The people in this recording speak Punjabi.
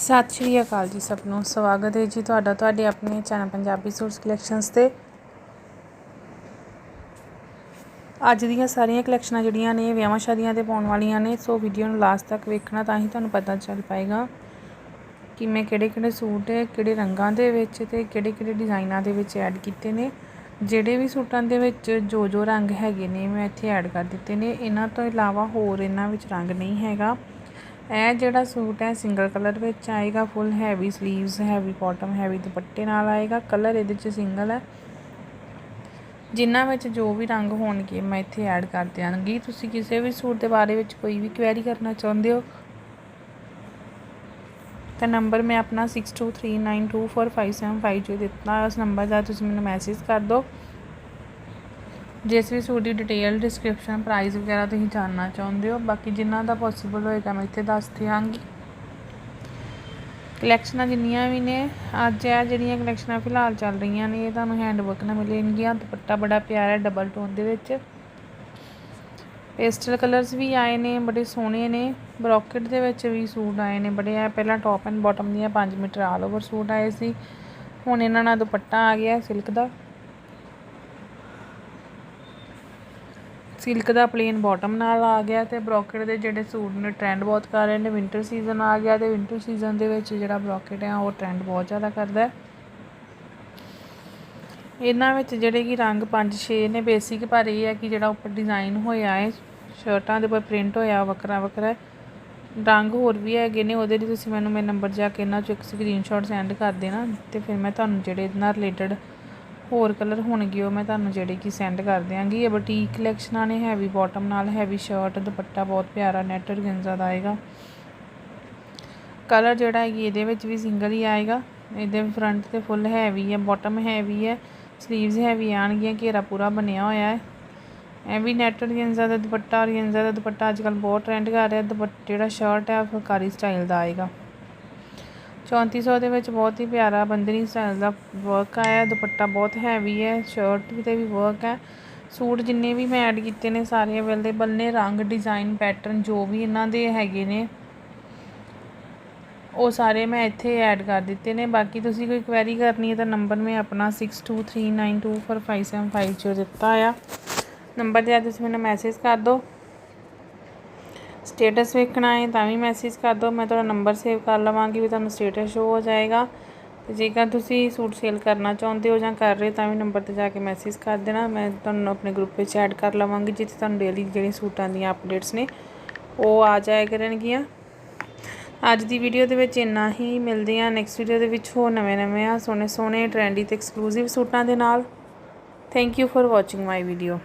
ਸਤਿ ਸ਼੍ਰੀ ਅਕਾਲ ਜੀ ਸਭ ਨੂੰ। ਸਵਾਗਤ ਹੈ ਜੀ ਤੁਹਾਡਾ ਤੁਹਾਡੇ ਆਪਣੇ ਚੈਨਲ ਪੰਜਾਬੀ ਸੂਟਸ ਕਲੈਕਸ਼ਨਸ ਤੇ। ਅੱਜ ਦੀਆਂ ਸਾਰੀਆਂ ਕਲੈਕਸ਼ਨਾਂ ਜਿਹੜੀਆਂ ਨੇ, ਵਿਆਹਾਂ ਸ਼ਾਦੀਆਂ ਤੇ ਪਾਉਣ ਵਾਲੀਆਂ ਨੇ, ਸੋ ਵੀਡੀਓ ਨੂੰ ਲਾਸਟ ਤੱਕ ਵੇਖਣਾ ਤਾਂ ਹੀ ਤੁਹਾਨੂੰ ਪਤਾ ਚੱਲ ਪਾਏਗਾ ਕਿ ਮੈਂ ਕਿਹੜੇ ਕਿਹੜੇ ਸੂਟ, ਕਿਹੜੇ ਰੰਗਾਂ ਦੇ ਵਿੱਚ ਤੇ ਕਿਹੜੇ ਕਿਹੜੇ ਡਿਜ਼ਾਈਨਾਂ ਦੇ ਵਿੱਚ ਐਡ ਕੀਤੇ ਨੇ। ਜਿਹੜੇ ਵੀ ਸੂਟਾਂ ਦੇ ਵਿੱਚ ਜੋ ਜੋ ਰੰਗ ਹੈਗੇ ਨੇ, ਮੈਂ ਇੱਥੇ ਐਡ ਕਰ ਦਿੱਤੇ ਨੇ। ਇਹਨਾਂ ਤੋਂ ਇਲਾਵਾ ਹੋਰ ਇਹਨਾਂ ਵਿੱਚ ਰੰਗ ਨਹੀਂ ਹੈਗਾ। ਇਹ ਜਿਹੜਾ ਸੂਟ ਹੈ ਸਿੰਗਲ ਕਲਰ ਵਿੱਚ ਆਏਗਾ full heavy sleeves heavy bottom heavy ਦੁਪੱਟੇ ਨਾਲ ਆਏਗਾ। ਕਲਰ ਇਹਦੇ ਚ ਸਿੰਗਲ ਹੈ। ਜਿਨ੍ਹਾਂ ਵਿੱਚ ਜੋ ਵੀ ਰੰਗ ਹੋਣਗੇ, ਮੈਂ ਇੱਥੇ ਐਡ ਕਰ ਦਿਆਂਗੀ। ਤੁਸੀਂ ਕਿਸੇ ਵੀ ਸੂਟ ਦੇ ਬਾਰੇ ਵਿੱਚ ਕੋਈ ਵੀ ਕੁਐਰੀ ਕਰਨਾ ਚਾਹੁੰਦੇ ਹੋ, ਤਾਂ ਨੰਬਰ ਮੈਂ ਆਪਣਾ 6239245750 ਦਿੱਤਾ, ਉਸ ਨੰਬਰ ਦਾ ਤੁਸੀਂ ਮੈਨੂੰ ਮੈਸੇਜ ਕਰ ਦਿਓ। ਜਿਸ ਵੀ ਸੂਟ ਦੀ ਡਿਟੇਲ ਡਿਸਕ੍ਰਿਪਸ਼ਨ ਪ੍ਰਾਈਸ ਵਗੈਰਾ ਤੁਸੀਂ ਜਾਣਨਾ ਚਾਹੁੰਦੇ ਹੋ, ਬਾਕੀ ਜਿੰਨਾ ਦਾ ਪੋਸੀਬਲ ਹੋਏਗਾ ਮੈਂ ਇੱਥੇ ਦੱਸ ਦਿਆਂਗੀ। ਕਲੈਕਸ਼ਨਾਂ ਜਿੰਨੀਆਂ ਵੀ ਨੇ, ਅੱਜ ਇਹ ਜਿਹੜੀਆਂ ਕਲੈਕਸ਼ਨਾਂ ਫਿਲਹਾਲ ਚੱਲ ਰਹੀਆਂ ਨੇ, ਇਹ ਤੁਹਾਨੂੰ ਹੈਂਡ ਵਰਕ ਨਾਲ ਮਿਲਣਗੀਆਂ, ਦੁਪੱਟਾ ਬੜਾ ਪਿਆਰਾ ਡਬਲ ਟੋਨ ਦੇ ਵਿੱਚ। ਪੇਸਟਲ ਕਲਰਸ ਵੀ ਆਏ ਨੇ, ਬੜੇ ਸੋਹਣੇ ਨੇ, ਬ੍ਰੋਕਟ ਦੇ ਵਿੱਚ ਵੀ ਸੂਟ ਆਏ ਨੇ, ਬੜੇ ਆ, ਪਹਿਲਾਂ ਟੌਪ ਐਂਡ ਬਾਟਮ ਦੀਆਂ 5 ਮੀਟਰ ਆਲ ਓਵਰ ਸੂਟ ਆਏ ਸੀ, ਹੁਣ ਇਹਨਾਂ ਨਾਲ ਦੁਪੱਟਾ ਆ ਗਿਆ ਸਿਲਕ ਦਾ। ਸਿਲਕ ਦਾ ਪਲੇਨ ਬਾਟਮ ਨਾਲ ਆ ਗਿਆ ਤੇ ਬ੍ਰੋਕਟ ਦੇ ਜਿਹੜੇ ਸੂਟ ਨੇ ਟ੍ਰੈਂਡ ਬਹੁਤ ਕਰ ਰਹੇ ਨੇ ਵਿంటర్ ਸੀਜ਼ਨ ਆ ਗਿਆ ਤੇ ਵਿంటర్ ਸੀਜ਼ਨ ਦੇ ਵਿੱਚ ਜਿਹੜਾ ਬ੍ਰੋਕਟ ਆ ਉਹ ਟ੍ਰੈਂਡ ਬਹੁਤ ਜ਼ਿਆਦਾ ਕਰਦਾ ਹੈ। ਇਹਨਾਂ ਵਿੱਚ ਜਿਹੜੇ ਕਿ ਰੰਗ 5-6 ਨੇ ਬੇਸਿਕ ਪਰ ਇਹ ਹੈ ਕਿ ਜਿਹੜਾ ਉੱਪਰ ਡਿਜ਼ਾਈਨ ਹੋਇਆ ਹੈ ਸ਼ਰਟਾਂ ਦੇ ਉੱਪਰ ਪ੍ਰਿੰਟ ਹੋਇਆ, ਵੱਖਰਾ ਵੱਖਰਾ ਰੰਗ ਹੋਰ ਵੀ ਹੈਗੇ ਨੇ, ਉਹਦੇ ਲਈ ਤੁਸੀਂ ਮੈਨੂੰ ਮੇਰੇ ਨੰਬਰ ਜਾ ਕੇ ਇਹਨਾਂ ਚੋਂ ਇੱਕ ਸਕਰੀਨਸ਼ਾਟ ਸੈਂਡ ਕਰ ਦੇਣਾ ਤੇ ਫਿਰ ਮੈਂ ਤੁਹਾਨੂੰ ਜਿਹੜੇ ਇਹਨਾਂ ਰਿਲੇਟਡ ਹੋਰ ਕਲਰ ਹੋਣਗੇ ਉਹ ਮੈਂ ਤੁਹਾਨੂੰ ਜਿਹੜੇ ਕਿ ਸੈਂਡ ਕਰ ਦਿਆਂਗੀ। ਇਹ ਬੁਟੀਕ ਕਲੈਕਸ਼ਨਾਂ ਨੇ ਹੈਵੀ ਬਾਟਮ ਨਾਲ ਹੈਵੀ ਸ਼ਰਟ ਦੁਪੱਟਾ ਬਹੁਤ ਪਿਆਰਾ ਨੈਟ ਔਰਗੈਂਜ਼ਾ ਦਾ ਆਏਗਾ। ਕਲਰ ਜਿਹੜਾ ਹੈ ਇਹਦੇ ਵਿੱਚ ਵੀ ਸਿੰਗਲ ਹੀ ਆਏਗਾ। ਇਹਦੇ ਫਰੰਟ ਤੇ ਫੁੱਲ ਹੈਵੀ ਹੈ ਬਾਟਮ ਹੈਵੀ ਹੈ ਸਲੀਵਸ ਹੈਵੀ ਆਣਗੀਆਂ ਘੇਰਾ ਪੂਰਾ ਬਣਿਆ ਹੋਇਆ ਹੈ। ਇਹ ਵੀ ਨੈਟ ਔਰਗੈਂਜ਼ਾ ਦਾ ਦੁਪੱਟਾ ਔਰਗੈਂਜ਼ਾ ਦਾ ਦੁਪੱਟਾ ਅੱਜ ਕੱਲ ਬਹੁਤ ਟ੍ਰੈਂਡ ਕਰ ਰਿਹਾ, ਦੁਪੱਟਾ ਜਿਹੜਾ ਸ਼ਰਟ ਹੈ ਫੁਲਕਾਰੀ ਸਟਾਈਲ ਦਾ ਆਏਗਾ। 3400 ਦੇ ਵਿੱਚ ਬਹੁਤ ਹੀ ਪਿਆਰਾ ਬੰਦਨੀ ਸਟਾਈਲ ਦਾ ਵਰਕ ਆਇਆ ਦੁਪੱਟਾ ਬਹੁਤ ਹੈਵੀ ਹੈ ਸ਼ਰਟ ਤੇ ਵੀ ਵਰਕ ਹੈ। ਸੂਟ ਜਿੰਨੇ ਵੀ ਮੈਂ ਐਡ ਕੀਤੇ ਨੇ ਸਾਰੇ ਅਵੇਲੇਬਲ ਨੇ। ਰੰਗ ਡਿਜ਼ਾਈਨ ਪੈਟਰਨ ਜੋ ਵੀ ਇਹਨਾਂ ਦੇ ਹੈਗੇ ਨੇ, ਉਹ ਸਾਰੇ ਮੈਂ ਇੱਥੇ ਐਡ ਕਰ ਦਿੱਤੇ ਨੇ। ਬਾਕੀ ਤੁਸੀਂ ਕੋਈ ਕੁਐਰੀ ਕਰਨੀ ਹੈ ਤਾਂ ਨੰਬਰ ਮੈਂ ਆਪਣਾ 6239245750 ਦਿੱਤਾ ਆ। ਨੰਬਰ ਤੇ ਆ ਤੁਸੀਂ ਮੈਨੂੰ ਮੈਸੇਜ ਕਰ ਦਿਓ। ਸਟੇਟਸ ਵੇਖਣਾ ਹੈ, ਤਾਂ ਵੀ ਮੈਸੇਜ ਕਰ ਦਿਓ। ਮੈਂ ਤੁਹਾਡਾ ਨੰਬਰ ਸੇਵ ਕਰ ਲਵਾਂਗੀ ਵੀ ਤੁਹਾਨੂੰ ਸਟੇਟਸ ਸ਼ੋ ਹੋ ਜਾਏਗਾ। ਤੇ ਜੇਕਰ ਤੁਸੀਂ ਸੂਟ ਸੇਲ ਕਰਨਾ ਚਾਹੁੰਦੇ ਹੋ ਜਾਂ ਕਰ ਰਹੇ ਤਾਂ ਵੀ ਨੰਬਰ ਤੇ ਜਾ ਕੇ ਮੈਸੇਜ ਕਰ ਦੇਣਾ। ਮੈਂ ਤੁਹਾਨੂੰ ਆਪਣੇ ਗਰੁੱਪ ਵਿੱਚ ਐਡ ਕਰ ਲਵਾਂਗੀ, ਜਿੱਥੇ ਤੁਹਾਨੂੰ ਡੇਲੀ ਜਿਹੜੀ ਸੂਟਾਂ ਦੀਆਂ ਅਪਡੇਟਸ ਨੇ, ਉਹ ਆ ਜਾਇਆ ਕਰਨਗੀਆਂ। ਅੱਜ ਦੀ ਵੀਡੀਓ ਦੇ ਵਿੱਚ ਇੰਨਾ ਹੀ। ਮਿਲਦੇ ਆ ਨੈਕਸਟ ਵੀਡੀਓ ਦੇ ਵਿੱਚ ਹੋਰ ਨਵੇਂ-ਨਵੇਂ ਆ, ਸੋਹਣੇ ਸੋਹਣੇ ਟ੍ਰੈਂਡੀ ਤੇ ਐਕਸਕਲੂਸਿਵ ਸੂਟਾਂ ਦੇ ਨਾਲ। Thank you for watching my video